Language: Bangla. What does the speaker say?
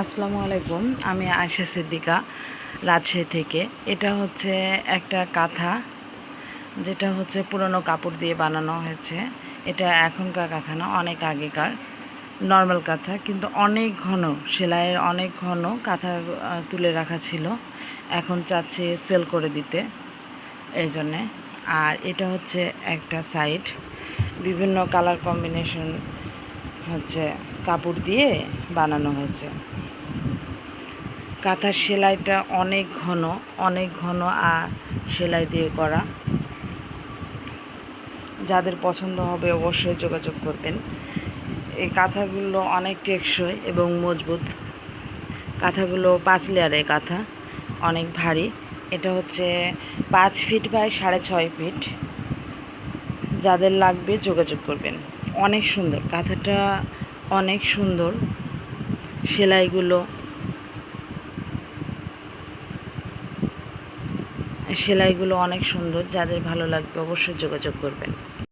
আসসালামু আলাইকুম, আমি আয়শা সিদ্দিকা, রাজশাহী থেকে। এটা হচ্ছে একটা কাঁথা, যেটা হচ্ছে পুরনো কাপড় দিয়ে বানানো হয়েছে। এটা এখনকার কাঁথা না, অনেক আগেকার, নর্মাল কাঁথা, কিন্তু অনেক ঘন, সেলাইয়ের অনেক ঘন কাঁথা তুলে রাখা ছিল। এখন চাচ্ছি সেল করে দিতে এই জন্যে। আর এটা হচ্ছে একটা সাইড, বিভিন্ন কালার কম্বিনেশন হচ্ছে কাপড় দিয়ে বানানো হয়েছে। কাঁথার সেলাইটা অনেক ঘন অনেক ঘন আর সেলাই দিয়ে করা। যাদের পছন্দ হবে অবশ্যই যোগাযোগ করবেন। এই কাঁথাগুলো অনেক টেকসই এবং মজবুত। কাঁথাগুলো পাঁচ লেয়ারের কাঁথা, অনেক ভারী। এটা হচ্ছে পাঁচ ফিট বাই সাড়ে ছয় ফিট। যাদের লাগবে যোগাযোগ করবেন। অনেক সুন্দর, কাঁথাটা অনেক সুন্দর। সেলাইগুলো সেলাইগুলো অনেক সুন্দর যাদের ভালো লাগবে অবশ্যই যোগাযোগ করবেন।